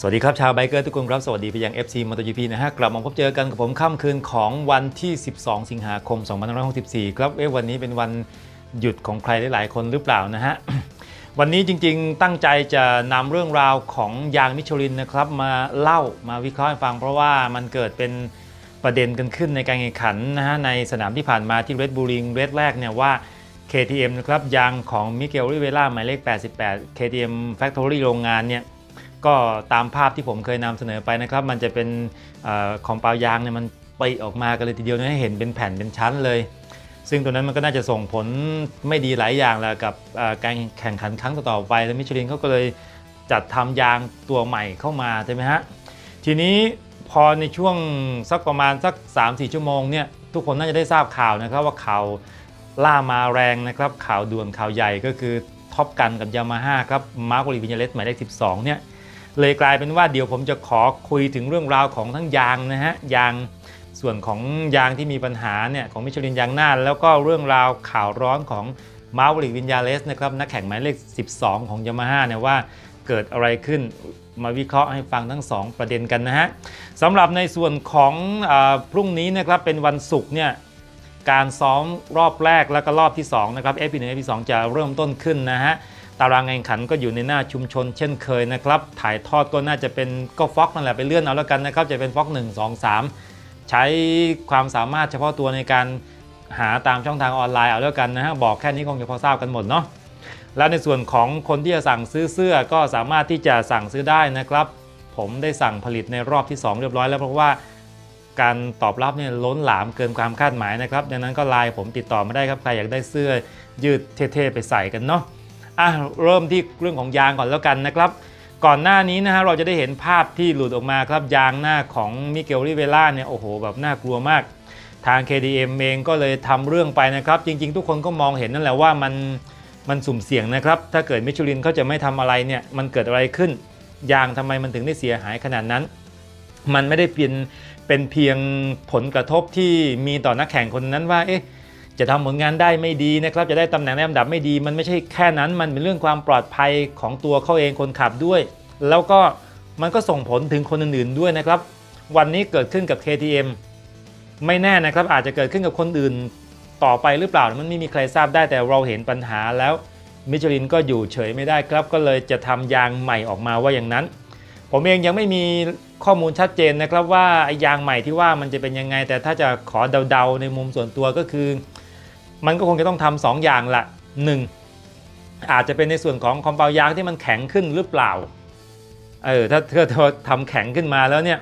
สวัสดีครับ ชาวไบเกอร์ทุกคนครับ สวัสดีไปยัง FC MotoGP นะฮะ กลับมาพบเจอกันกับผมค่ำคืนของวันที่ 12 สิงหาคม 2564 ครับเอ๊ะวันนี้เป็นวันหยุดของใครหลายๆคนหรือเปล่านะฮะ วันนี้จริงๆตั้งใจจะนำเรื่องราวของยางมิชลินนะครับ มาเล่ามาวิเคราะห์ให้ฟัง เพราะว่ามันเกิดเป็นประเด็นกันขึ้นในการแข่งขันนะฮะในสนามที่ผ่านมาที่เรดบูริงเรดแรกเนี่ยว่า KTM นะครับยางของมิเกลริเวล่าหมายเลข 88 KTM Factory โรงงานเนี่ย ก็ตามภาพที่ผมเคยนำเสนอไปนะครับ มันจะเป็นอของเปล่ายางเนี่ยมันไปออกมากันเลยทีเดียวนะให้เห็นเป็นแผ่นเป็นชั้นเลย ซึ่งตัวนั้นมันก็น่าจะส่งผลไม่ดีหลายอย่างแหละกับการแข่งขันครั้งต่อๆไปแล้วมิชลินเขาก็เลยจัดทำยางตัวใหม่เข้ามาใช่ไหมฮะทีนี้พอในช่วงสักประมาณสัก 3-4 ชั่วโมงเนี่ยทุกคนน่าจะได้ทราบข่าวนะครับว่าข่าวล่ามาแรงนะครับข่าวด่วนข่าวใหญ่ก็คือท็อปกันกับยามาฮ่าครับมาร์กลิวินยาเลสหมายเลข 12 เนี่ย เลยกลายเป็นว่าเดี๋ยวผมจะขอคุยถึงเรื่องราวของทั้งยางนะฮะยางส่วนของยางที่มีปัญหาเนี่ยของมิชลินยางหน้า แล้วก็เรื่องราวข่าวร้อนของมาวลิกวินยาเลสนะครับนักแข่งหมายเลข 12 ของยามาฮ่าเนี่ยว่าเกิดอะไรขึ้นมาวิเคราะห์ให้ฟังทั้ง 2 ประเด็นกันนะฮะสำหรับในส่วนของอพรุ่งนี้นะครับเป็นวันศุกร์เนี่ยการซ้อมรอบแรกแล้วก็รอบที่2นะครับ F1 F2 จะเริ่มต้นขึ้นนะฮะ ตารางแข่งขันก็อยู่ในหน้าชุมชนเช่นเคยนะครับ ถ่ายทอดก็น่าจะเป็นก็ฟ็อกนั่นแหละไปเลื่อนเอาแล้วกันนะครับ จะเป็นฟ็อก1 2 3ใช้ความสามารถเฉพาะตัวในการหาตามช่องทางออนไลน์เอาแล้วกันนะฮะบอกแค่นี้คงจะพอทราบกันหมดเนาะแล้วในส่วนของคนที่จะสั่งซื้อเสื้อก็สามารถที่จะสั่งซื้อได้นะครับ ผมได้สั่งผลิตในรอบที่ 2 เรียบร้อยแล้วเพราะว่าการตอบรับเนี่ยล้นหลามเกินความคาดหมายนะครับ ดังนั้นก็ไลน์ผมติดต่อมาได้ครับใครอยากได้เสื้อยืดเท่ๆไปใส่กันเนาะ อะเริ่มที่เรื่องของยางก่อนแล้วกันนะครับ ก่อนหน้านี้นะฮะเราจะได้เห็นภาพที่หลุดออกมาครับยางหน้าของมิเกลริเวล่าเนี่ยโอ้โหแบบน่ากลัวมาก ทาง KDM เองก็เลยทำเรื่องไปนะครับ จริง ๆ ทุกคนก็มองเห็นนั่นแหละว่ามันมันสุ่มเสี่ยงนะครับ ถ้าเกิดมิชลินเขาจะไม่ทำอะไรเนี่ยมันเกิดอะไรขึ้นยางทำไมมันถึงได้เสียหายขนาดนั้น มันไม่ได้เป็นเป็นเพียงผลกระทบที่มีต่อนักแข่งคนนั้นว่าเอ๊ะ จะทำผลงานได้ไม่ดีนะครับ จะได้ตำแหน่งในลำดับไม่ดี มันไม่ใช่แค่นั้นมันเป็นเรื่องความปลอดภัยของตัวเขาเองคนขับด้วย แล้วก็มันก็ส่งผลถึงคนอื่นๆด้วยนะครับ วันนี้เกิดขึ้นกับ KTM ไม่แน่นะครับอาจจะเกิดขึ้นกับคนอื่นต่อไปหรือเปล่ามันไม่มีใครทราบได้แต่เราเห็นปัญหาแล้วมิชลินก็อยู่เฉยไม่ได้ครับ ก็เลยจะทำยางใหม่ออกมาว่าอย่างนั้น ผมเองยังไม่มีข้อมูลชัดเจนนะครับว่าไอ้ยางใหม่ที่ว่ามันจะเป็นยังไง แต่ถ้าจะขอเดาๆในมุมส่วนตัวก็คือ มันก็คงจะต้องทำสองอย่างละหนึ่งอาจจะเป็นในส่วนของคอมเปายางที่มันแข็งขึ้นหรือเปล่าเออถ้าถ้าถ้าทำแข็งขึ้นมาแล้วเนี่ย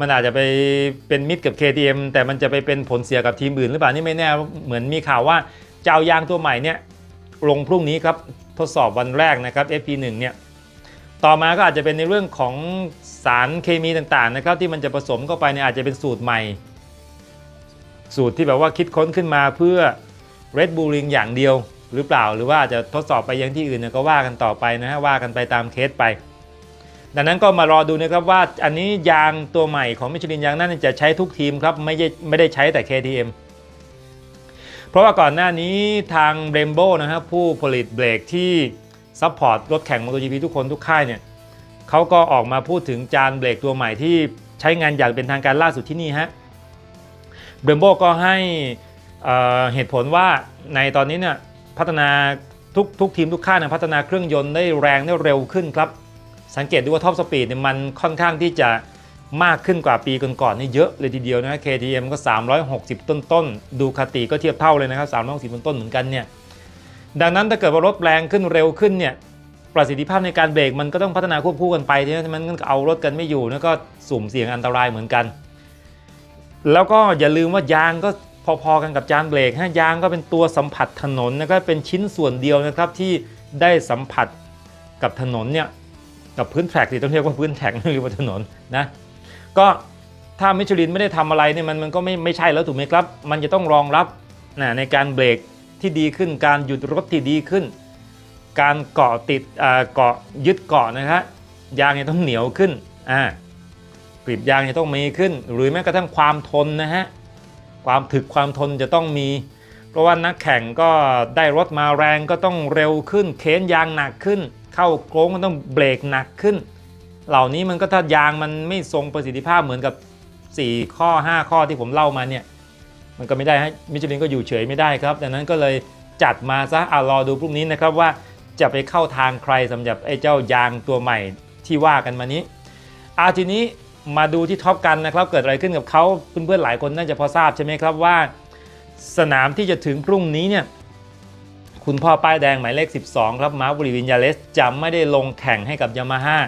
มันอาจจะไปเป็นมิตรกับ KTM แต่มันจะไปเป็นผลเสียกับทีมอื่นหรือเปล่านี่ไม่แน่เหมือนมีข่าวว่าเจะเอายางตัวใหม่เนี่ยลงพรุ่งนี้ครับทดสอบวันแรกนะครับ FP1 เนี่ยต่อมาก็อาจจะเป็นในเรื่องของสารเคมีต่างๆนะครับที่มันจะผสมเข้าไปเนี่ยอาจจะเป็นสูตรใหม่ สูตรที่แบบว่าคิดค้นขึ้นมาเพื่อ Red Bull Ring อย่างเดียวหรือเปล่า หรือว่าจะทดสอบไปยังที่อื่นก็ว่ากันต่อไปนะฮะว่ากันไปตามเคสไป ดังนั้นก็มารอดูนะครับว่าอันนี้ยางตัวใหม่ของมิชลินยางนั่นจะใช้ทุกทีมครับไม่ใช่ไม่ได้ใช้แต่ KTM เพราะว่าก่อนหน้านี้ทาง r a i n b o นะครับผู้ผลิตเบรกที่ซัพพอร์ตรถแข่ง MotoGP ทุกคนทุกค่ายเนี่ยเขาก็ออกมาพูดถึงจานเบรกตัวใหม่ที่ใช้งานอย่างเป็นทางการล่าสุดที่นี่ฮะ เบรมโบก็ให้เอ่อเหตุผลว่าในตอนนี้เนี่ยพัฒนาทุกทุกทีมทุกค่ายพัฒนาเครื่องยนต์ได้แรงได้เร็วขึ้นครับ สังเกตดูว่าท็อปสปีดเนี่ยมันค่อนข้างที่จะมากขึ้นกว่าปีก่อนๆนี่เยอะเลยทีเดียวนะ KTM ก็ 360 ต้นๆ ดูคาติก็เทียบเท่าเลยนะครับ360ต้นๆเหมือนกันเนี่ย ดังนั้นถ้าเกิดว่ารถแรงขึ้นเร็วขึ้นเนี่ย ประสิทธิภาพในการเบรกมันก็ต้องพัฒนาควบคู่กันไปใช่ไหมมันเอารถกันไม่อยู่แล้วก็สุ่มเสี่ยงอันตรายเหมือนกัน แล้วก็อย่าลืมว่ายางก็พอๆกันกับจานเบรกฮะยางก็เป็นตัวสัมผัสถนนนะครับเป็นชิ้นส่วนเดียวนะครับที่ได้สัมผัสกับถนนเนี่ยกับพื้นแทร็กสิต้องเรียกว่าพื้นแทร็กไม่รียกว่าถนนนะก็ถ้ามิชลินไม่ได้ทำอะไรเนี่ยมันมันก็ไม่ไม่ใช่แล้วถูกไหมครับ มันจะต้องรองรับนะในการเบรกที่ดีขึ้น การหยุดรถที่ดีขึ้น การเกาะติดเกาะยึดเกาะนะครับยางเนี่ยต้องเหนียวขึ้นอ่า กรีบยางจะต้องมีขึ้น หรือแม้กระทั่งความทนนะฮะความถึกความทนจะต้องมี เพราะว่านักแข่งก็ได้รถมาแรงก็ต้องเร็วขึ้น เค้นยางหนักขึ้น เข้าโค้งก็ต้องเบรกหนักขึ้น เหล่านี้มันก็ถ้ายางมันไม่ทรงประสิทธิภาพเหมือนกับ 4 ข้อ 5 ข้อที่ผมเล่ามาเนี่ยมันก็ไม่ได้ให้มิชลินก็อยู่เฉยไม่ได้ครับดังนั้นก็เลยจัดมาซะเอารอดูพรุ่งนี้นะครับว่าจะไปเข้าทางใครสำหรับไอ้เจ้ายางตัวใหม่ที่ว่ากันมานี้อาทีนี้ มาดูที่ท็อปกันนะครับ เกิดอะไรขึ้นกับเขาเพื่อนๆหลายคนน่าจะพอทราบใช่ไหมครับว่า สนามที่จะถึงพรุ่งนี้เนี่ยคุณพ่อป้ายแดงหมายเลข 12 ครับ มาบริวินยาเลสจะไม่ได้ลงแข่งให้กับยามาฮ่า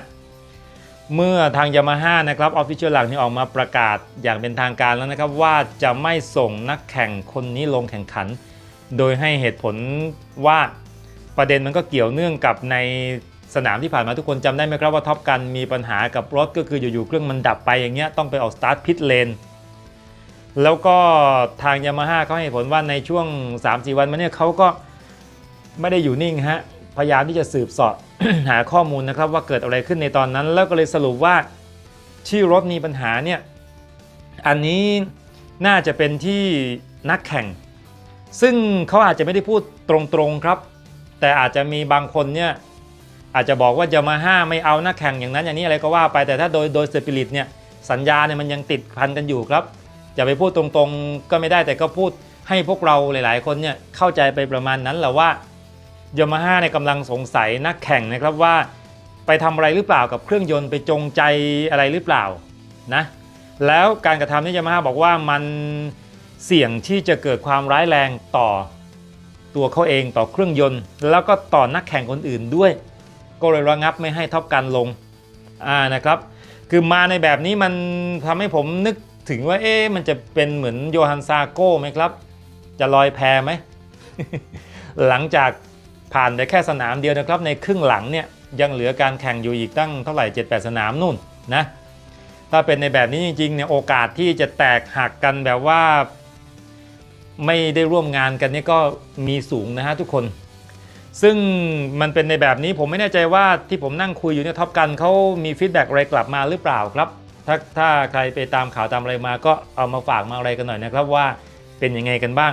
เมื่อทางยามาฮ่านะครับออฟฟิเชียลหลักนี่ออกมาประกาศอย่างเป็นทางการแล้วนะครับ ว่าจะไม่ส่งนักแข่งคนนี้ลงแข่งขัน โดยให้เหตุผลว่าประเด็นมันก็เกี่ยวเนื่องกับใน สนามที่ผ่านมาทุกคนจำได้ไหมครับว่าท็อปกันมีปัญหากับรถก็คืออยู่ๆเครื่องมันดับไปอย่างเงี้ยต้องไปออกสตาร์ทพิทเลนแล้วก็ทางยามาฮ่าเขาให้ผลว่าในช่วง 3-4 วันมาเนี่ยเขาก็ไม่ได้อยู่นิ่งฮะพยายามที่จะสืบสอบหาข้อมูลนะครับว่าเกิดอะไรขึ้นในตอนนั้น แล้วก็เลยสรุปว่าที่รถมีปัญหาเนี่ยอันนี้น่าจะเป็นที่นักแข่ง ซึ่งเขาอาจจะไม่ได้พูดตรงๆครับ แต่อาจจะมีบางคนเนี่ย อาจจะบอกว่ายามาฮ่าไม่เอานักแข่งอย่างนั้นอย่างนี้อะไรก็ว่าไปแต่ถ้าโดยโดยสปิริตเนี่ยสัญญาเนี่ยมันยังติดพันกันอยู่ครับจะไปพูดตรงๆก็ไม่ได้แต่ก็พูดให้พวกเราหลาย ๆ คนเนี่ยเข้าใจไปประมาณนั้นแหละว่ายามาฮ่าเนี่ยกำลังสงสัยนักแข่งนะครับว่า ไปทำอะไรหรือเปล่ากับเครื่องยนต์ไปจงใจอะไรหรือเปล่านะแล้วการกระทำที่ยามาฮ่าบอกว่ามันเสี่ยงที่จะเกิดความร้ายแรงต่อตัวเขาเองต่อเครื่องยนต์ แล้วก็ต่อนักแข่งคนอื่นด้วย ก็เลยระงับไม่ให้ท็อปกันลงอ่านะครับคือมาในแบบนี้มันทำให้ผมนึกถึงว่าเอ๊ะมันจะเป็นเหมือนโยฮันซาโก้ไหมครับ จะลอยแพไหม หลังจากผ่านไปแค่สนามเดียวนะครับ ในครึ่งหลังเนี่ยยังเหลือการแข่งอยู่อีกตั้งเท่าไหร่ 7-8 สนามนู่นนะถ้าเป็นในแบบนี้จริงๆเนี่ยโอกาสที่จะแตกหักกันแบบว่า ไม่ได้ร่วมงานกันนี่ก็มีสูงนะฮะทุกคน ซึ่งมันเป็นในแบบนี้ผมไม่แน่ใจว่าที่ผมนั่งคุยอยู่เนี่ยท็อปกันเขามีฟีดแบ็กอะไรกลับมาหรือเปล่าครับ ถ้าถ้าใครไปตามข่าวตามอะไรมาก็เอามาฝากมาอะไรกันหน่อยนะครับว่าเป็นยังไงกันบ้าง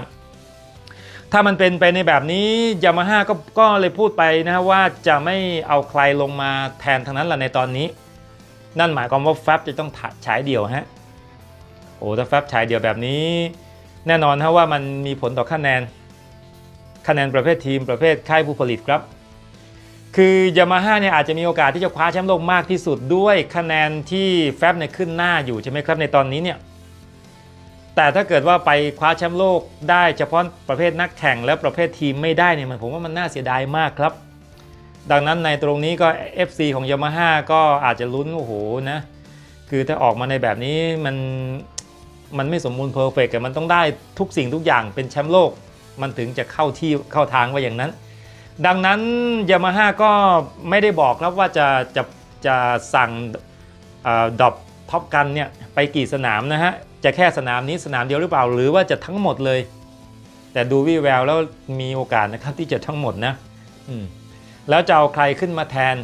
ถ้ามันเป็นไปในแบบนี้ยามาฮ่าก็ก็เลยพูดไปนะฮะว่าจะไม่เอาใครลงมาแทนทั้งนั้นแหละในตอนนี้ นั่นหมายความว่าแฟบจะต้องฉายเดี่ยวฮะโอ้ถ้าแฟบฉายเดี่ยวแบบนี้ แน่นอนฮะว่ามันมีผลต่อคะแนน คะแนนประเภททีมประเภทค่ายผู้ผลิตครับ คือยามาฮ่าเนี่ยอาจจะมีโอกาสที่จะคว้าแชมป์โลกมากที่สุดด้วยคะแนนที่แฟบเนี่ยขึ้นหน้าอยู่ใช่ไหมครับในตอนนี้เนี่ยแต่ถ้าเกิดว่าไปคว้าแชมป์โลกได้เฉพาะประเภทนักแข่งและประเภททีมไม่ได้เนี่ยมันผมว่ามันน่าเสียดายมากครับ ดังนั้นในตรงนี้ก็ FC ของยามาฮ่าก็อาจจะลุ้นโอ้โหนะคือถ้าออกมาในแบบนี้มันมันไม่สมบูรณ์เพอร์เฟกต์มันต้องได้ทุกสิ่งทุกอย่างเป็นแชมป์โลก มันถึงจะเข้าที่เข้าทางว่าอย่างนั้น ดังนั้นยามาฮ่าก็ไม่ได้บอกครับว่าจะจะจะสั่งดอปท็อปกันเนี่ยไปกี่สนามนะฮะ จะแค่สนามนี้สนามเดียวหรือเปล่า หรือว่าจะทั้งหมดเลย แต่ดูวิแววแล้วมีโอกาสนะครับที่จะทั้งหมดนะอืมแล้วจะเอาใครขึ้นมาแทน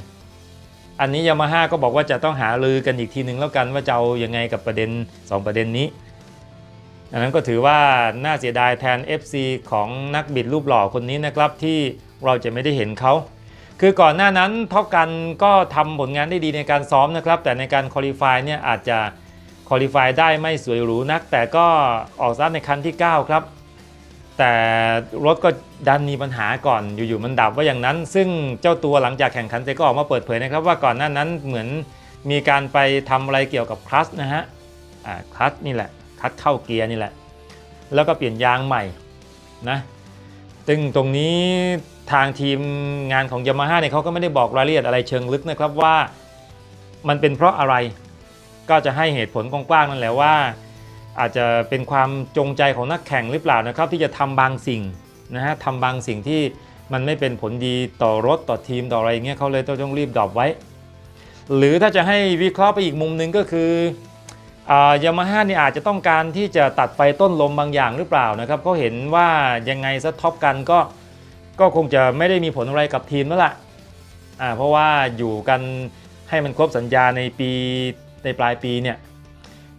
อันนี้ยามาฮ่าก็บอกว่าจะต้องหาลือกันอีกทีหนึ่งแล้วกันว่าจะเอายังไงกับประเด็น 2 ประเด็นนี้ อันนั้นก็ถือว่าน่าเสียดายแทน FC ของนักบิดรูปหล่อคนนี้นะครับที่เราจะไม่ได้เห็นเขา คือก่อนหน้านั้นท็อปกันก็ทำผลงานได้ดีในการซ้อมนะครับ แต่ในการคอลี่ฟายเนี่ยอาจจะคอลี่ฟายได้ไม่สวยหรูนัก แต่ก็ออกซัดในคันที่ 9 ครับ แต่รถก็ดันมีปัญหาก่อนอยู่ๆมันดับว่าอย่างนั้น ซึ่งเจ้าตัวหลังจากแข่งขันเสร็จก็ออกมาเปิดเผยนะครับ ว่าก่อนหน้านั้นเหมือนมีการไปทำอะไรเกี่ยวกับคลัตช์นะฮะอ่าคลัตช์นี่แหละ คลัตช์เข้าเกียร์นี่แหละ แล้วก็เปลี่ยนยางใหม่นะซึ่งตรงนี้ทางทีมงานของยามาฮ่าเนี่ยเขาก็ไม่ได้บอกรายละเอียดอะไรเชิงลึกนะครับว่ามันเป็นเพราะอะไรก็จะให้เหตุผลกว้างๆนั่นแหละว่า อาจจะเป็นความจงใจของนักแข่งหรือเปล่านะครับ ที่จะทำบางสิ่งนะฮะทำบางสิ่งที่มันไม่เป็นผลดีต่อรถต่อทีมต่ออะไรเงี้ยเขาเลยต้องรีบดรอปไว้ หรือถ้าจะให้วิเคราะห์ไปอีกมุมหนึ่งก็คือ ยามาฮ่านี่อาจจะต้องการที่จะตัดไฟต้นลมบางอย่างหรือเปล่านะครับเขาเห็นว่ายังไงซะท็อปกันก็ก็คงจะไม่ได้มีผลอะไรกับทีมแล้วล่ะอ่าเพราะว่าอยู่กันให้มันครบสัญญาในปีในปลายปีเนี่ย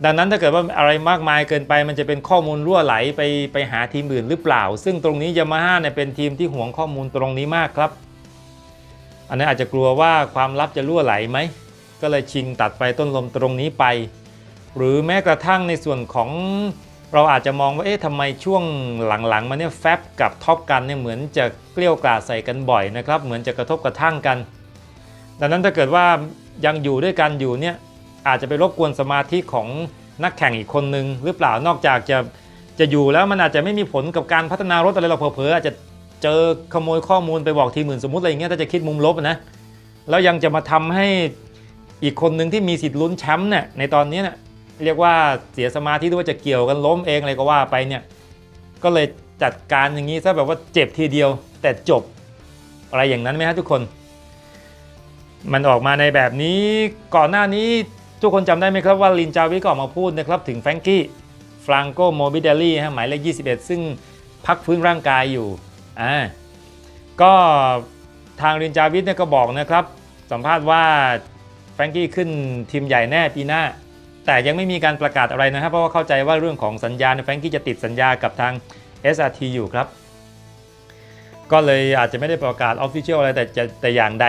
ดังนั้นถ้าเกิดว่าอะไรมากมายเกินไป มันจะเป็นข้อมูลรั่วไหลไปไปหาทีมอื่นหรือเปล่า ซึ่งตรงนี้ยามาฮ่าเนี่ยเป็นทีมที่ห่วงข้อมูลตรงนี้มากครับ อันนี้อาจจะกลัวว่าความลับจะรั่วไหลไหมก็เลยชิงตัดไฟต้นลมตรงนี้ไป หรือแม้กระทั่งในส่วนของเราอาจจะมองว่าเอ๊ะทำไมช่วงหลังๆมาเนี่ยแฟบกับท็อปกันเนี่ยเหมือนจะเกลี้ยวกล่อมใส่กันบ่อยนะครับ เหมือนจะกระทบกระทั่งกัน ดังนั้นถ้าเกิดว่ายังอยู่ด้วยกันอยู่เนี่ยอาจจะไปรบกวนสมาธิของนักแข่งอีกคนนึงหรือเปล่านอกจากจะจะอยู่แล้วมันอาจจะไม่มีผลกับการพัฒนารถอะไรเราเผลอๆอาจจะเจอขโมยข้อมูลไปบอกทีมอื่นสมมติอะไรอย่างเงี้ยถ้าจะคิดมุมลบนะแล้วยังจะมาทำให้อีกคนหนึ่งที่มีสิทธิ์ลุ้นแชมป์เนี่ยในตอนนี้เนี่ย เรียกว่าเสียสมาธิด้วยจะเกี่ยวกันล้มเองอะไรก็ว่าไปเนี่ยก็เลยจัดการอย่างนี้ซะแบบว่าเจ็บทีเดียว แต่จบอะไรอย่างนั้นไหมฮะทุกคน มันออกมาในแบบนี้ก่อนหน้านี้ทุกคนจำได้ไหมครับว่าลินจาวิก็ออกมาพูดนะครับถึงแฟรงกี้ฟรังโกโมบิเดลลี่ฮะหมายเลข 21 ซึ่งพักฟื้นร่างกายอยู่อ่าก็ทางลินจาวิทเนี่ยก็บอกนะครับ สัมภาษณ์ว่าแฟรงกี้ขึ้นทีมใหญ่แน่ปีหน้า แต่ยังไม่มีการประกาศอะไรนะครับ เพราะว่าเข้าใจว่าเรื่องของสัญญาเนี่ยแฟรงกี้จะติดสัญญากับทาง SRT อยู่ครับ ก็เลยอาจจะไม่ได้ประกาศออฟฟิเชียลอะไรแต่จะแต่อย่างใด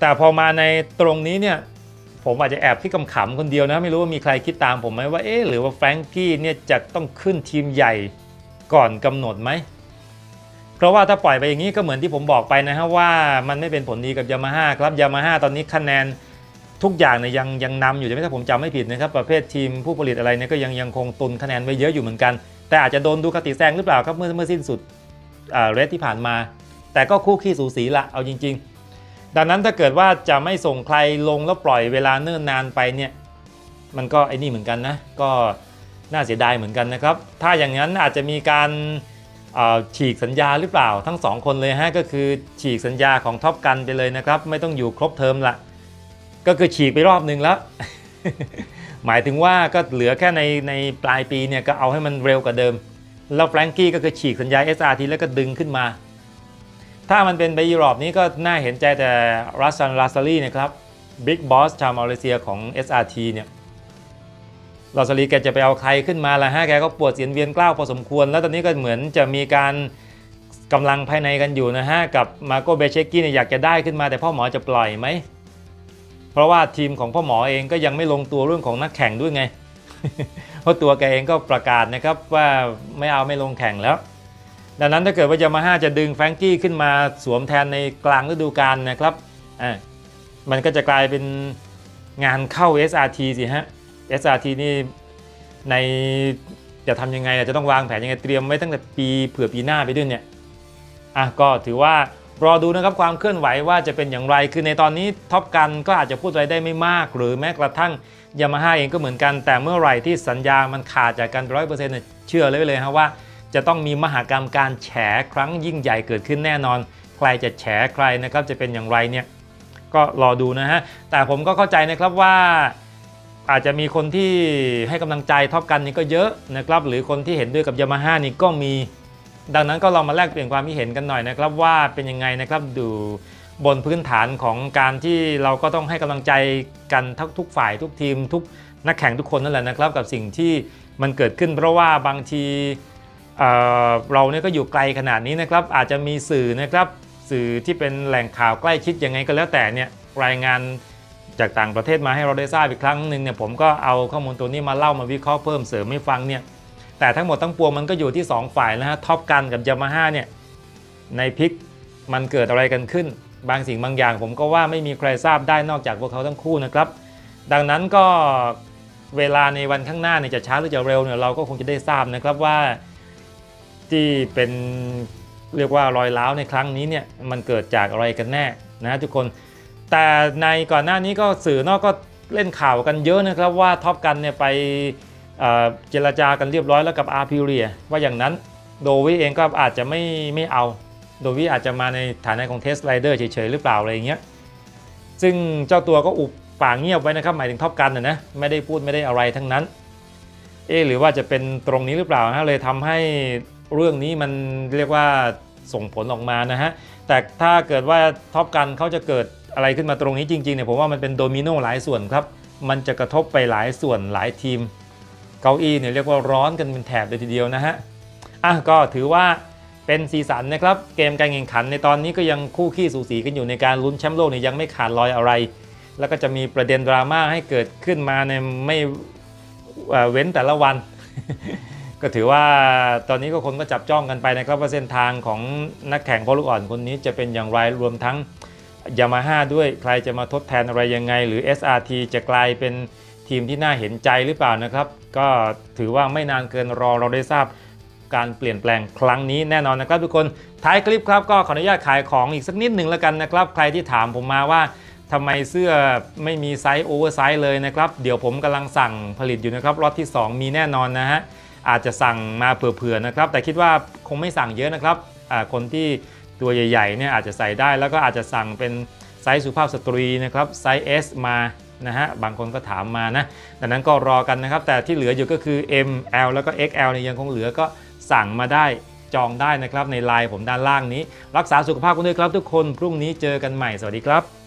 แต่พอมาในตรงนี้เนี่ยผมอาจจะแอบที่ขำๆคนเดียวนะไม่รู้ว่ามีใครคิดตามผมไหมว่าเอ๊ะหรือว่าแฟรงกี้เนี่ยจะต้องขึ้นทีมใหญ่ก่อนกำหนดไหมเพราะว่าถ้าปล่อยไปอย่างนี้ก็เหมือนที่ผมบอกไปนะฮะว่ามันไม่เป็นผลดีกับยามาฮ่าครับยามาฮ่าตอนนี้คะแนน ทุกอย่างเนี่ยยังยังนำอยู่ใช่ไหมถ้าผมจำไม่ผิดนะครับประเภททีมผู้ผลิตอะไรเนี่ยก็ยังยังคงตุนคะแนนไว้เยอะอยู่เหมือนกัน แต่อาจจะโดนดูคติแซงหรือเปล่าครับเมื่อเมื่อสิ้นสุดอ่าเรสที่ผ่านมา แต่ก็คู่ขี้สูสีละเอาจริง ๆ ดังนั้นถ้าเกิดว่าจะไม่ส่งใครลงแล้วปล่อยเวลาเนิ่นนานไปเนี่ยมันก็ไอ้นี่เหมือนกันนะก็น่าเสียดายเหมือนกันนะครับถ้าอย่างนั้นอาจจะมีการฉีกสัญญาหรือเปล่าทั้งสองคนเลยฮะก็คือฉีกสัญญาของท็อปกันไปเลยนะครับไม่ต้องอยู่ครบเทอมละ ก็คือฉีกไปรอบนึงแล้ว หมายถึงว่าก็เหลือแค่ในในปลายปีเนี่ยก็เอาให้มันเร็วกว่าเดิม แล้วแฟรงกี้ก็คือฉีกสัญญา SRT แล้วก็ดึงขึ้นมา ถ้ามันเป็นไปยุโรปนี้ก็น่าเห็นใจแต่รัสซันลาซารีนะครับบิ๊กบอสชาวมาเลเซียของ SRT เนี่ยลาซารีแกจะไปเอาใครขึ้นมาละฮะแกก็ปวดเสียนเวียนกล้าวพอสมควร แล้วตอนนี้ก็เหมือนจะมีการกำลังภายในกันอยู่นะฮะกับมาโกเบเชกกี้เนี่ยอยากจะได้ขึ้นมาแต่พ่อหมอจะปล่อยไหม ราะว่าทีมของพ่อหมอเองก็ยังไม่ลงตัวเรื่องของนักแข่งด้วยไง เพราะตัวแกเองก็ประกาศนะครับว่าไม่เอาไม่ลงแข่งแล้ว ดังนั้นถ้าเกิดว่ายามาฮ่าจะดึงแฟรงกี้ขึ้นมาสวมแทนในกลางฤดูกาลนะครับอ่ามันก็จะกลายเป็นงานเข้า SRT สิฮะ SRT นี่ในจะทำยังไงจะต้องวางแผนยังไงเตรียมไว้ตั้งแต่ปีเผื่อปีหน้าไปด้วยเนี่ยอะก็ถือว่า รอดูนะครับความเคลื่อนไหวว่าจะเป็นอย่างไร คือในตอนนี้ท็อปกันก็อาจจะพูดอะไรได้ไม่มาก หรือแม้กระทั่งยามาฮ่าเองก็เหมือนกัน แต่เมื่อไหร่ที่สัญญามันขาดจากกันร้อยเปอร์เซ็นต์เชื่อเลยเลยฮะว่า จะต้องมีมหากรรมการแฉครั้งยิ่งใหญ่เกิดขึ้นแน่นอน ใครจะแฉใครนะครับจะเป็นอย่างไรเนี่ยก็รอดูนะฮะ แต่ผมก็เข้าใจนะครับว่าอาจจะมีคนที่ให้กำลังใจท็อปกันนี่ก็เยอะนะครับ หรือคนที่เห็นด้วยกับยามาฮ่านี่ก็มี ดังนั้นก็ลองมาแลกเปลี่ยนความคิดเห็นกันหน่อยนะครับว่าเป็นยังไงนะครับดูบนพื้นฐานของการที่เราก็ต้องให้กำลังใจกันทั้งทุกฝ่ายทุกทีม ทุกนักแข่งทุกคนนั่นแหละนะครับ กับสิ่งที่มันเกิดขึ้น เพราะว่าบางทีเเราเนี่ยก็อยู่ไกลขนาดนี้นะครับ อาจจะมีสื่อนะครับสื่อที่เป็นแหล่งข่าวใกล้ชิดยังไงก็แล้วแต่เนี่ยรายงานจากต่างประเทศมาให้เราได้ทราบอีกครั้งหนึ่งเนี่ยผมก็เอาข้อมูลตัวนี้มาเล่ามาวิเคราะห์เพิ่มเสริมให้ฟังเนี่ย แต่ทั้งหมดทั้งปวงมันก็อยู่ที่ 2 ฝ่ายนะฮะท็อปกันกับยามาฮ่าเนี่ยในพิกมันเกิดอะไรกันขึ้น บางสิ่งบางอย่างผมก็ว่าไม่มีใครทราบได้นอกจากพวกเขาทั้งคู่นะครับ ดังนั้นก็เวลาในวันข้างหน้าเนี่ยจะช้าหรือจะเร็วเนี่ยเราก็คงจะได้ทราบนะครับว่าที่เป็นเรียกว่ารอยร้าวในครั้งนี้เนี่ยมันเกิดจากอะไรกันแน่นะทุกคน แต่ในก่อนหน้านี้ก็สื่อนอกก็เล่นข่าวกันเยอะนะครับว่าท็อปกันเนี่ยไป เจรจากันเรียบร้อยแล้วกับอาร์พิเรียว่าอย่างนั้นโดวิเองก็อาจจะไม่ไม่เอา โดวิอาจจะมาในฐานะของเทสไรเดอร์เฉยๆหรือเปล่าอะไรอย่างเงี้ยซึ่งเจ้าตัวก็อุบปากเงียบไว้นะครับหมายถึงท็อปกันนะนะไม่ได้พูดไม่ได้อะไรทั้งนั้นเอะหรือว่าจะเป็นตรงนี้หรือเปล่าฮะเลยทำให้เรื่องนี้มันเรียกว่าส่งผลออกมานะฮะแต่ถ้าเกิดว่าท็อปกันเขาจะเกิดอะไรขึ้นมาตรงนี้จริงๆเนี่ยผมว่ามันเป็นโดมิโนหลายส่วนครับมันจะกระทบไปหลายส่วนหลายทีม เก้าอี้เนี่ยเรียกว่าร้อนกันเป็นแถบเลยทีเดียวนะฮะอะก็ถือว่าเป็นสีสันนะครับ เกมการแข่งขันในตอนนี้ก็ยังคู่ขี้สูสีกันอยู่ในการลุ้นแชมป์โลกเนี่ยยังไม่ขาดลอยอะไร แล้วก็จะมีประเด็นดราม่าให้เกิดขึ้นมาในไม่เว้นแต่ละวัน ก็ถือว่าตอนนี้ก็คนก็จับจ้องกันไปนะครับว่าเส้นทางของนักแข่งพอลูกอ่อนคนนี้จะเป็นอย่างไรรวมทั้งยามาฮ่าด้วยใครจะมาทดแทนอะไรยังไง หรือ SRT จะกลายเป็น ทีมที่น่าเห็นใจหรือเปล่านะครับ ก็ถือว่าไม่นานเกินรอเราได้ทราบการเปลี่ยนแปลงครั้งนี้แน่นอนนะครับทุกคนท้ายคลิปครับก็ขออนุญาตขายของอีกสักนิดหนึ่งแล้วกันนะครับ ใครที่ถามผมมาว่าทำไมเสื้อไม่มีไซส์โอเวอร์ไซส์เลยนะครับ เดี๋ยวผมกำลังสั่งผลิตอยู่นะครับ ล็อตที่ 2 มีแน่นอนนะฮะ อาจจะสั่งมาเผื่อๆนะครับ แต่คิดว่าคงไม่สั่งเยอะนะครับคนที่ตัวใหญ่ๆเนี่ยอาจจะใส่ได้ แล้วก็อาจจะสั่งเป็นไซส์สุภาพสตรีนะครับ ไซส์ S มา นะฮะบางคนก็ถามมานะดังนั้นก็รอกันนะครับ แต่ที่เหลืออยู่ก็คือ M L แล้วก็ XL เนี่ยยังคงเหลือก็สั่งมาได้จองได้นะครับในไลน์ผมด้านล่างนี้ รักษาสุขภาพกันด้วยครับทุกคนพรุ่งนี้เจอกันใหม่สวัสดีครับ